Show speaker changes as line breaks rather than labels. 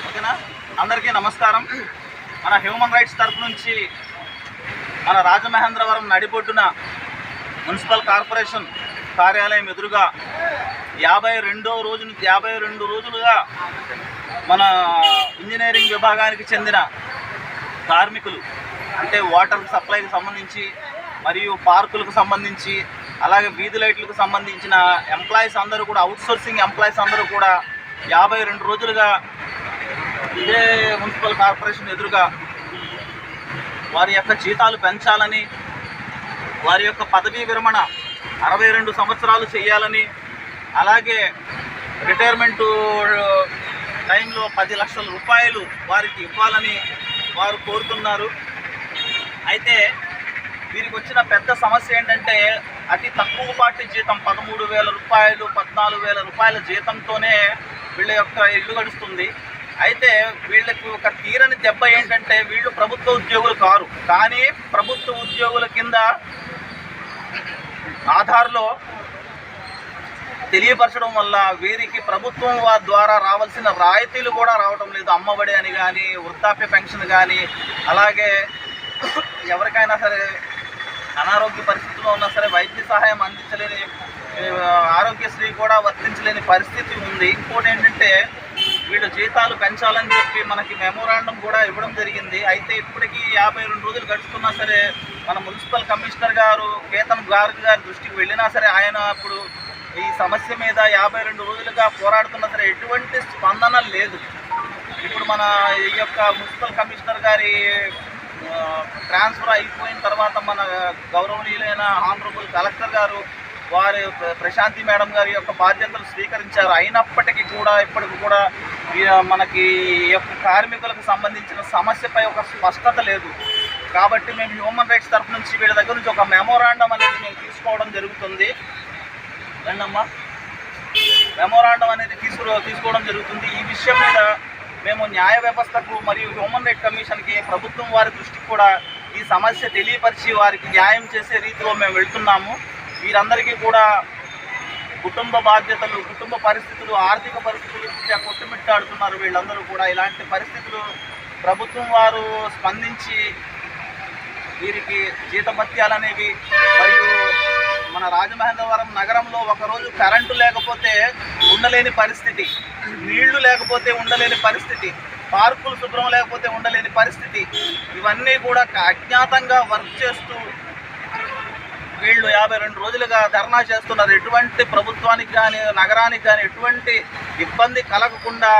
ఓకేనా? అందరికీ నమస్కారం. మన హ్యూమన్ రైట్స్ తరఫు నుంచి మన రాజమహేంద్రవరం నడిబొడ్డున మున్సిపల్ కార్పొరేషన్ కార్యాలయం ఎదురుగా యాభై రెండో రోజు నుంచి యాభై రెండు రోజులుగా మన ఇంజనీరింగ్ విభాగానికి చెందిన కార్మికులు అంటే వాటర్ సప్లైకి సంబంధించి మరియు పార్కులకు సంబంధించి అలాగే వీధి లైట్లకు సంబంధించిన ఎంప్లాయీస్ అందరూ కూడా అవుట్సోర్సింగ్ ఎంప్లాయీస్ అందరూ కూడా యాభై రెండు రోజులుగా ఇదే మున్సిపల్ కార్పొరేషన్ ఎదురుగా వారి యొక్క జీతాలు పెంచాలని వారి యొక్క పదవీ విరమణ అరవై రెండు సంవత్సరాలు చేయాలని అలాగే రిటైర్మెంటు టైంలో పది లక్షల రూపాయలు వారికి ఇవ్వాలని వారు కోరుతున్నారు. అయితే వీరికి వచ్చిన పెద్ద సమస్య ఏంటంటే అతి తక్కువ పాటి జీతం పదమూడు వేల రూపాయలు పద్నాలుగు వేల రూపాయల జీతంతోనే వీళ్ళ యొక్క ఇల్లు గడుస్తుంది. అయితే వీళ్ళకి ఒక తీరని దెబ్బ ఏంటంటే వీళ్ళు ప్రభుత్వ ఉద్యోగులు కారు. కానీ ప్రభుత్వ ఉద్యోగుల కింద ఆధార్లో తెలియపరచడం వల్ల వీరికి ప్రభుత్వం వారి ద్వారా రావాల్సిన రాయితీలు కూడా రావడం లేదు. అమ్మఒడి అని కానీ వృద్ధాప్య పెన్షన్ కానీ అలాగే ఎవరికైనా సరే అనారోగ్య పరిస్థితిలో ఉన్నా సరే వైద్య సహాయం అందించలేని ఆరోగ్యశ్రీ కూడా వర్తించలేని పరిస్థితి ఉంది. ఇంకోటి ఏంటంటే వీళ్ళు జీతాలు పెంచాలని చెప్పి మనకి మెమోరాండం కూడా ఇవ్వడం జరిగింది. అయితే ఇప్పటికీ యాభై రెండు రోజులు గడుస్తున్నా సరే మన మున్సిపల్ కమిషనర్ గారు కేతన్ గార్గ్ గారి దృష్టికి వెళ్ళినా సరే ఆయన ఇప్పుడు ఈ సమస్య మీద యాభై రెండు రోజులుగా పోరాడుతున్నా సరే ఎటువంటి స్పందన లేదు. ఇప్పుడు మన ఈ యొక్క మున్సిపల్ కమిషనర్ గారి ట్రాన్స్ఫర్ అయిపోయిన తర్వాత మన గౌరవనీయులైన ఆనరబుల్ కలెక్టర్ గారు వారి ప్ర- ప్రశాంతి మేడం గారి యొక్క బాధ్యతలు స్వీకరించారు. అయినప్పటికీ కూడా ఇప్పటికి కూడా మనకి కార్మికులకు సంబంధించిన సమస్యపై ఒక స్పష్టత లేదు. కాబట్టి మేము హ్యూమన్ రైట్స్ తరఫు నుంచి వీళ్ళ దగ్గర నుంచి ఒక మెమోరాండం అనేది మేము తీసుకోవడం జరుగుతుంది. రండమ్మా. మెమోరాండం అనేది తీసుకు తీసుకోవడం జరుగుతుంది. ఈ విషయం మీద మేము న్యాయ వ్యవస్థకు మరియు హ్యూమన్ రైట్ కమిషన్కి ప్రభుత్వం వారి దృష్టికి కూడా ఈ సమస్య తెలియపరిచి వారికి న్యాయం చేసే రీతిలో మేము వెళ్తున్నాము. వీరందరికీ కూడా కుటుంబ బాధ్యతలు కుటుంబ పరిస్థితులు ఆర్థిక పరిస్థితులు కొట్టుమిట్టాడుతున్నారు వీళ్ళందరూ కూడా. ఇలాంటి పరిస్థితులు ప్రభుత్వం వారు స్పందించి వీరికి జీతభత్యాలు అనేవి మరియు మన రాజమహేంద్రవరం నగరంలో ఒకరోజు కరెంటు లేకపోతే ఉండలేని పరిస్థితి నీళ్ళు లేకపోతే ఉండలేని పరిస్థితి పార్కులు శుభ్రం లేకపోతే ఉండలేని పరిస్థితి ఇవన్నీ కూడా అజ్ఞాతంగా వర్క్ చేస్తూ వీళ్ళు యాభై రెండు రోజులుగా ధర్నా చేస్తున్నారు. ఎటువంటి ప్రభుత్వానికి కానీ నగరానికి కానీ ఎటువంటి ఇబ్బంది కలగకుండా